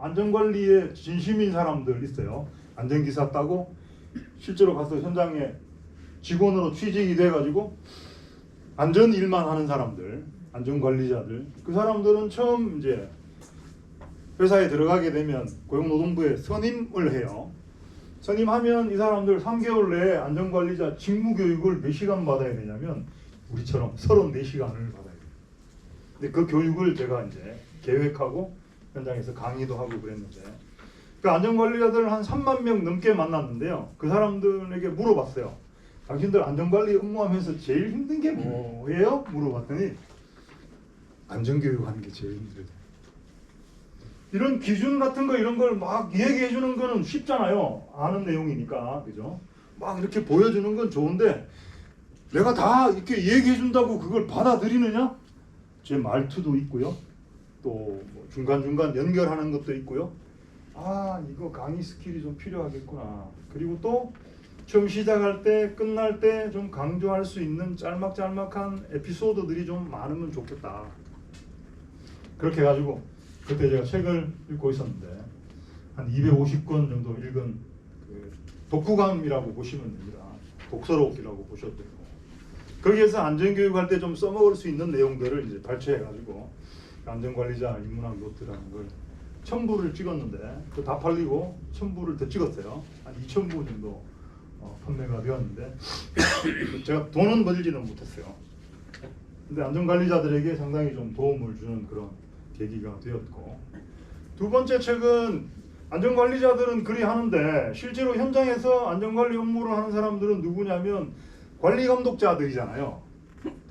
안전관리에 진심인 사람들 있어요. 안전기사 따고 실제로 가서 현장에 직원으로 취직이 돼가지고 안전 일만 하는 사람들, 안전관리자들 그 사람들은 처음 이제 회사에 들어가게 되면 고용노동부에 선임을 해요. 선임하면 이 사람들 3개월 내에 안전관리자 직무 교육을 몇 시간 받아야 되냐면 우리처럼 34시간을 받아야 돼요. 근데 그 교육을 제가 이제 계획하고 현장에서 강의도 하고 그랬는데 그 안전관리자들 한 3만 명 넘게 만났는데요. 그 사람들에게 물어봤어요. 당신들 안전관리 업무하면서 제일 힘든 게 뭐예요? 물어봤더니 안전교육하는 게 제일 힘들대요. 이런 기준 같은 거 이런 걸 막 얘기해 주는 거는 쉽잖아요. 아는 내용이니까. 그죠? 막 이렇게 보여주는 건 좋은데 내가 다 이렇게 얘기해 준다고 그걸 받아들이느냐? 제 말투도 있고요. 또뭐 중간중간 연결하는 것도 있고요. 아, 이거 강의 스킬이 좀 필요하겠구나. 그리고 또 처음 시작할 때 끝날 때 좀 강조할 수 있는 짤막짤막한 에피소드들이 좀 많으면 좋겠다. 그렇게 해가지고 그때 제가 책을 읽고 있었는데 한 250권 정도 읽은 그 독후감이라고 보시면 됩니다. 독서록이라고 보셔도 되고 거기에서 안전교육할 때 좀 써먹을 수 있는 내용들을 이제 발췌해가지고 안전관리자 인문학 노트라는 걸 천부를 찍었는데 그 다 팔리고 천부를 더 찍었어요. 한 2천 부 정도 어, 판매가 되었는데 제가 돈은 벌지는 못했어요. 근데 안전관리자들에게 상당히 좀 도움을 주는 그런 계기가 되었고 두 번째 책은 안전관리자들은 그리 하는데 실제로 현장에서 안전관리 업무를 하는 사람들은 누구냐면 관리감독자들이잖아요.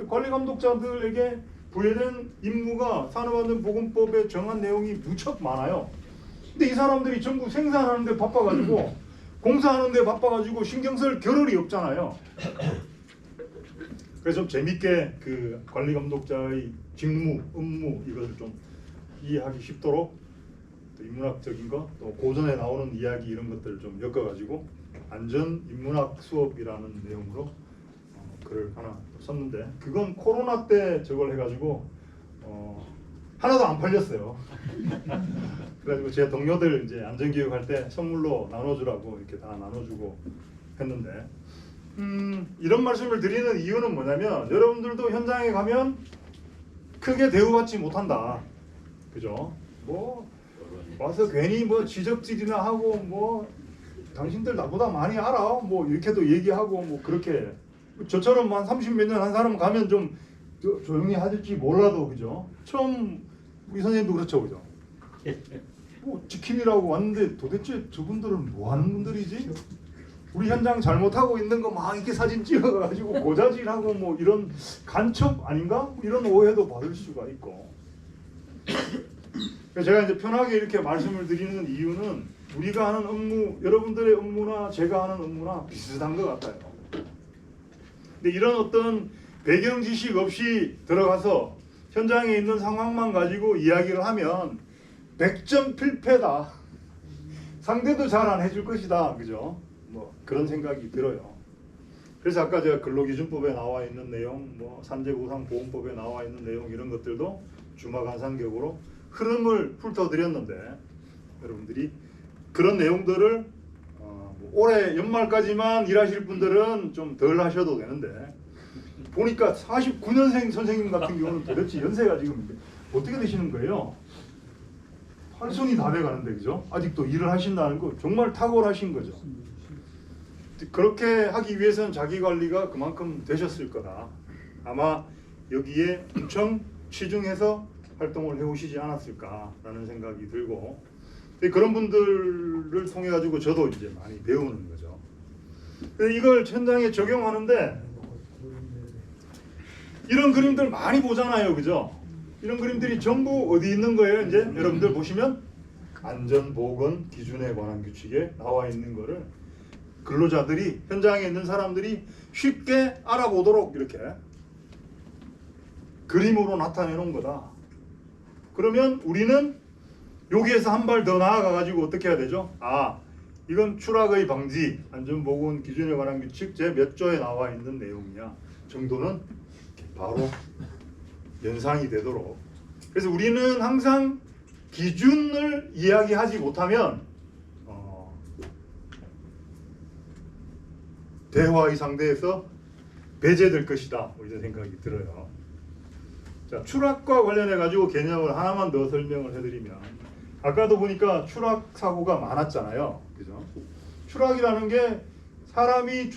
관리감독자들에게 부여된 임무가 산업안전보건법에 정한 내용이 무척 많아요. 근데 이 사람들이 전부 생산하는데 바빠가지고 공사하는데 바빠가지고 신경 쓸 겨를이 없잖아요. 그래서 좀 재밌게 그 관리 감독자의 직무, 업무 이것을 좀 이해하기 쉽도록 또 인문학적인 거, 또 고전에 나오는 이야기 이런 것들을 좀 엮어가지고 안전 인문학 수업이라는 내용으로 어, 글을 하나 또 썼는데 그건 코로나 때 저걸 해가지고 어, 하나도 안 팔렸어요. 그래가지고 제 동료들 이제 안전교육 할 때 선물로 나눠주라고 이렇게 다 나눠주고 했는데 음, 이런 말씀을 드리는 이유는 뭐냐면 여러분들도 현장에 가면 크게 대우받지 못한다. 그죠? 뭐 와서 괜히 뭐 지적질이나 하고 뭐 당신들 나보다 많이 알아. 뭐 이렇게도 얘기하고 뭐 그렇게 저처럼 한 30몇 년 한 사람 가면 좀 조- 조용히 하실지 몰라도 그죠? 처음 우리 선생님도 그렇죠, 그죠? 뭐 지킴이라고 왔는데 도대체 저분들은 뭐 하는 분들이지? 우리 현장 잘못하고 있는 거 막 이렇게 사진 찍어가지고 고자질하고 뭐 이런 간첩 아닌가? 뭐 이런 오해도 받을 수가 있고. 제가 이제 편하게 이렇게 말씀을 드리는 이유는 우리가 하는 업무, 여러분들의 업무나 제가 하는 업무나 비슷한 것 같아요. 근데 이런 어떤 배경 지식 없이 들어가서 현장에 있는 상황만 가지고 이야기를 하면 100점 필패다. 상대도 잘 안 해줄 것이다. 그죠? 뭐 그런 생각이 들어요. 그래서 아까 제가 근로기준법에 나와 있는 내용, 뭐 산재보상보험법에 나와 있는 내용 이런 것들도 주마간산격으로 흐름을 훑어드렸는데 여러분들이 그런 내용들을 올해 연말까지만 일하실 분들은 좀 덜 하셔도 되는데 보니까 49년생 선생님 같은 경우는 도대체 연세가 지금 어떻게 되시는 거예요? 팔손이 다 돼가는데 그죠? 아직도 일을 하신다는 거 정말 탁월하신 거죠. 그렇게 하기 위해서는 자기 관리가 그만큼 되셨을 거다. 아마 여기에 엄청 치중해서 활동을 해오시지 않았을까라는 생각이 들고 그런 분들을 통해 가지고 저도 이제 많이 배우는 거죠. 근데 이걸 현장에 적용하는데 이런 그림들 많이 보잖아요, 그죠? 이런 그림들이 전부 어디 있는 거예요? 이제 여러분들 보시면 안전보건 기준에 관한 규칙에 나와 있는 거를 근로자들이 현장에 있는 사람들이 쉽게 알아보도록 이렇게 그림으로 나타내 놓은 거다. 그러면 우리는 여기에서 한 발 더 나아가 가지고 어떻게 해야 되죠? 아, 이건 추락의 방지 안전보건 기준에 관한 규칙 제몇 조에 나와 있는 내용이야 정도는 바로 연상이 되도록. 그래서 우리는 항상 기준을 이야기하지 못하면 어, 대화의 상대에서 배제될 것이다. 뭐 이런 생각이 들어요. 자, 추락과 관련해 가지고 개념을 하나만 더 설명을 해드리면 아까도 보니까 추락 사고가 많았잖아요. 그죠? 추락이라는 게 사람이 주체